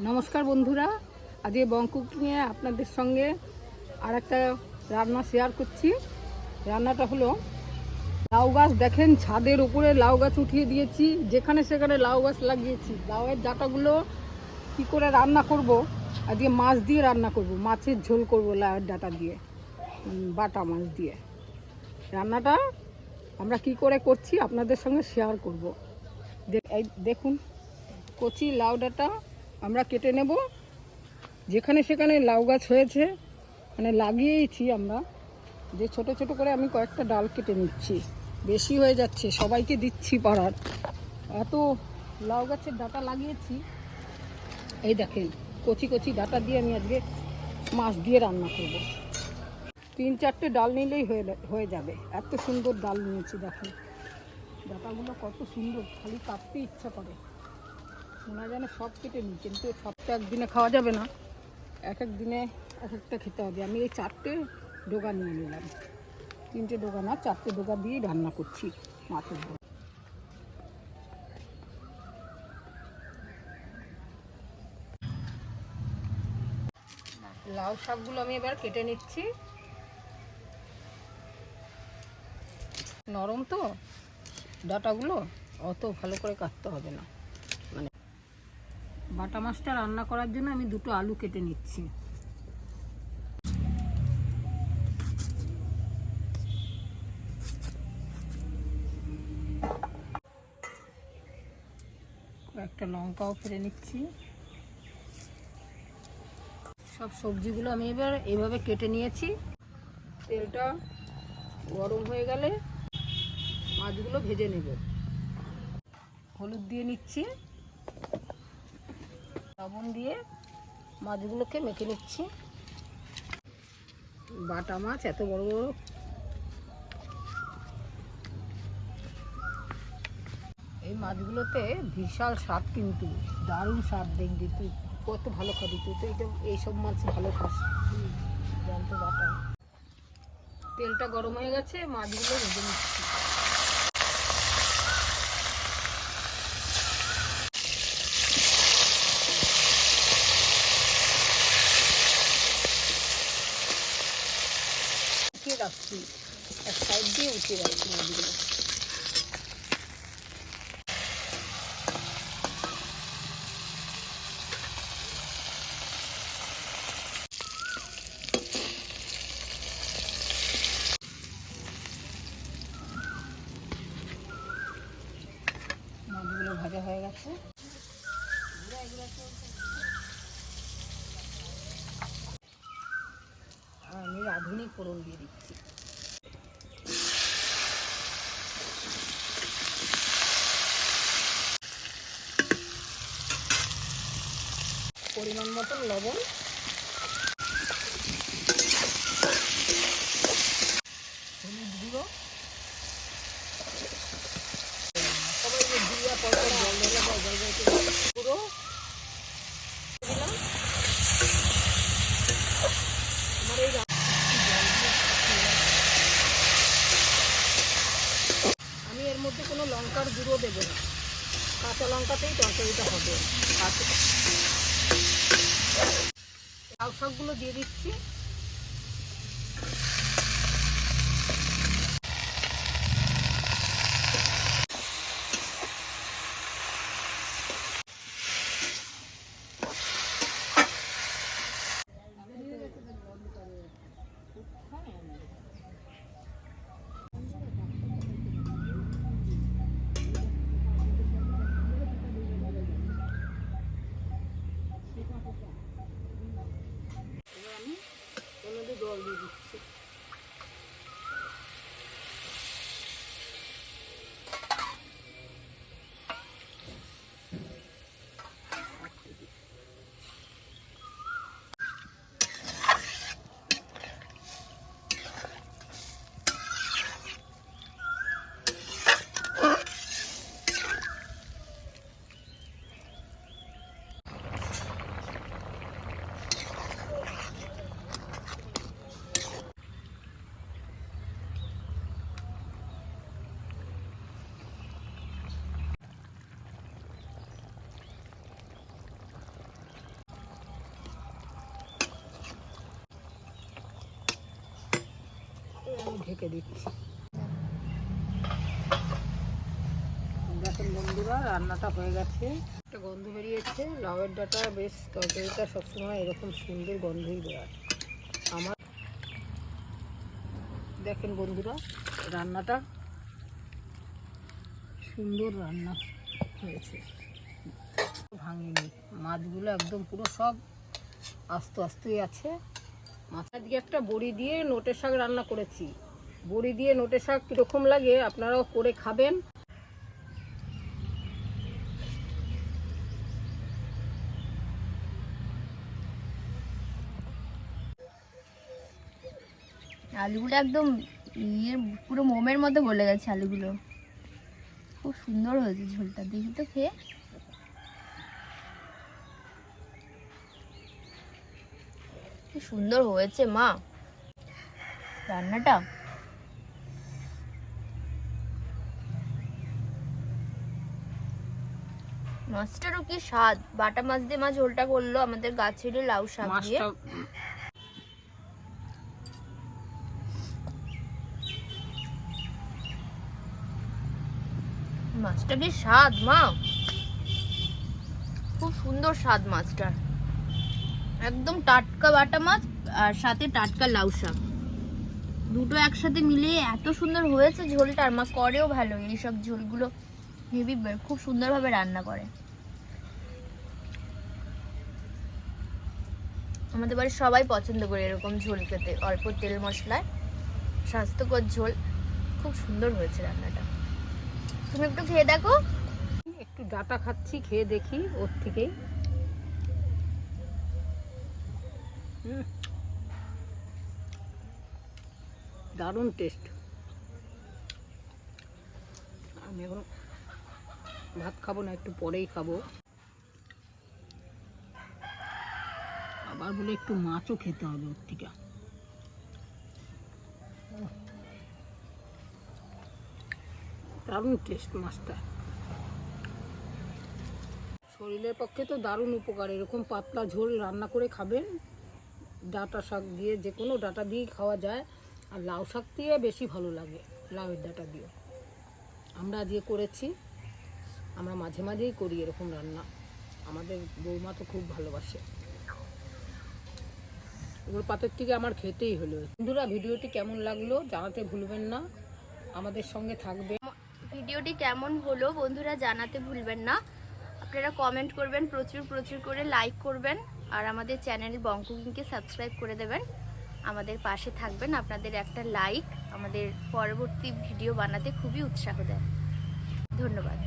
নমস্কার বন্ধুরা, আজকে বঙ্কুক নিয়ে আপনাদের সঙ্গে আর একটা রান্না শেয়ার করছি। রান্নাটা হলো লাউ গাছ, দেখেন ছাদের উপরে লাউ গাছ উঠিয়ে দিয়েছি, যেখানে সেখানে লাউ গাছ লাগিয়েছি। লাউয়ের ডাটাগুলো কি করে রান্না করব? আজকে মাছ দিয়ে রান্না করব, মাছের ঝোল করব লাউয়ের ডাটা দিয়ে বাটা মাছ দিয়ে। রান্নাটা আমরা কি করে করছি আপনাদের সঙ্গে শেয়ার করব। দেখুন, কচি লাউ ডাঁটা আমরা কেটে নেব। যেখানে সেখানে লাউ গাছ হয়েছে মানে লাগিয়েইছি আমরা। যে ছোট ছোট করে আমি কয়েকটা ডাল কেটে নিচ্ছি। বেশি হয়ে যাচ্ছে, সবাইকে দিচ্ছি পাড়ার। এত লাউ গাছের ডাঁটা লাগিয়েছি। এই দেখেন, কচি কচি ডাঁটা দিয়ে আমি আজকে মাছ দিয়ে রান্না করব। তিন চারটে ডাল নিলেই হয়ে হয়ে যাবে। এত সুন্দর ডাল নিয়েছি, দেখেন। ডাঁটাগুলো কত সুন্দর, খালি কাটতে ইচ্ছা করে। শোনা যেন সব কেটে নিই, কিন্তু সবটা একদিনে খাওয়া যাবে না। এক এক দিনে এক একটা খেতে হবে। আমি এই চারটে ডোগা নিয়ে নিলাম। তিনটে ডোগা না, চারটে ডোগা দিয়েই রান্না করছি মাছের লাউ শাকগুলো আমি এবার কেটে নিচ্ছি। নরম তো, ডাটাগুলো, অত ভালো করে কাটতে হবে না। বাটা মাছটা রান্না করার জন্য আমি দুটো আলু কেটে নিচ্ছি। একটা লঙ্কাও ফেলে নিচ্ছি। সব সবজিগুলো আমি এবার এভাবে কেটে নিয়েছি। তেলটা গরম হয়ে গেলে মাছগুলো ভেজে নেব। হলুদ দিয়ে নিচ্ছি। লবণ দিয়ে মাছগুলোকে মেখে নিচ্ছি। বাটা মাছ এত বড় বড়। এই মাছগুলোতে বিশাল স্বাদ কিন্তু, দারুণ স্বাদ দেখবি তুই, কত ভালো খাবি তুই তো এইটা এইসব মাছ ভালো খাস। জানতো বাটা। তেলটা গরম হয়ে গেছে, মাছগুলো ভেজে নিচ্ছি উঠিয়ে রাখছি এক সাইড দিয়ে উঠিয়ে রাখছি মাছগুলো মাছগুলো ভাজা হয়ে গেছে আর আমি রাঁধুনি ফোড়ন দিয়ে দিচ্ছি। পরিমাণ মতন লবণ হলুদ গুঁড়ো সবাই যে দিয়া পরে জল ঢেলে দেয় জল ঢেলে পুরো দিলাম আমার এই রা- আমি এর মধ্যে কোনো লঙ্কার গুঁড়ো দেবো না। কাঁচা লঙ্কাতেই তরকারিটা হবে। কাঁচা শাকগুলো দিয়ে দিচ্ছি এবার আমি ঢেকে দিচ্ছি। দেখেন বন্ধুরা, রান্নাটা হয়ে গেছে। একটা গন্ধ বেরিয়েছে, লাউয়ের ডাটা বেশ তরকারিটা সবসময় এরকম সুন্দর গন্ধই বেরোয় আমার দেখেন বন্ধুরা, রান্নাটা সুন্দর রান্না হয়েছে। ভাঙিনি। মাছগুলো একদম পুরো সব আস্তে আস্তেই আছে। মাছের দিকে একটা বড়ি দিয়ে নোটের শাক রান্না করেছি। বড়ি দিয়ে নোটে শাক কীরকম লাগে আপনারাও করে খাবেন। আলুগুলো একদম ইয়ে পুরো মোমের মতো গলে গেছে আলুগুলো। খুব সুন্দর হয়েছে ঝোলটা, দেখি তো খেয়ে। কি সুন্দর হয়েছে মা। রান্নাটা মাছটারও কি স্বাদ? বাটা মাছ দিয়ে মা ঝোলটা করল আমাদের গাছের লাউ শাক দিয়ে। মাছটা মাছটা বেশ স্বাদ মা? খুব সুন্দর স্বাদ মাছটার একদম টাটকা বাটা মাছ আর সাথে টাটকা লাউ শাক। দুটো একসাথে মিলিয়ে এত সুন্দর হয়েছে ঝোলটা আর মা করেও ভালো। এইসব ঝোলগুলো হেভি খুব সুন্দরভাবে রান্না করে। আমাদের বাড়ির সবাই পছন্দ করে এরকম ঝোল খেতে। অল্প তেল মশলায়। স্বাস্থ্যকর ঝোল। খুব সুন্দর হয়েছে রান্নাটা। তুমি একটু খেয়ে দেখো। একটু ডাটা খাচ্ছি, খেয়ে দেখি ওর থেকেই। দারুণ টেস্ট আমি এখন ভাত খাব না, একটু পরেই খাব। আবার বলে একটু মাছও খেতে হবে ওর থেকে। দারুণ টেস্ট মাছটা। শরীরের পক্ষে তো দারুণ উপকার, এরকম পাতলা ঝোল রান্না করে খাবেন, ডাটা শাক দিয়ে যে কোনো ডাটা দিয়েই খাওয়া যায়, আর লাউ শাক দিয়ে বেশি ভালো লাগে, লাউয়ের ডাটা দিয়ে আমরা আজকে করেছি, আমরা মাঝে মাঝেই করি এরকম রান্না। আমাদের বৌমা তো খুব ভালোবাসে। এগুলো পাতের থেকে আমার খেতেই হলো। বন্ধুরা, ভিডিওটি কেমন লাগল জানাতে ভুলবেন না। আমাদের সঙ্গে থাকবে ভিডিওটি কেমন হলো বন্ধুরা জানাতে ভুলবেন না। আপনারা কমেন্ট করবেন, প্রচুর প্রচুর করে লাইক করবেন, আর আমাদের চ্যানেল বঙ্কুকিংকে সাবস্ক্রাইব করে দেবেন। আমাদের পাশে থাকবেন, আপনাদের একটা লাইক আমাদের পরবর্তী ভিডিও বানাতে খুবই উৎসাহ দেয়। ধন্যবাদ।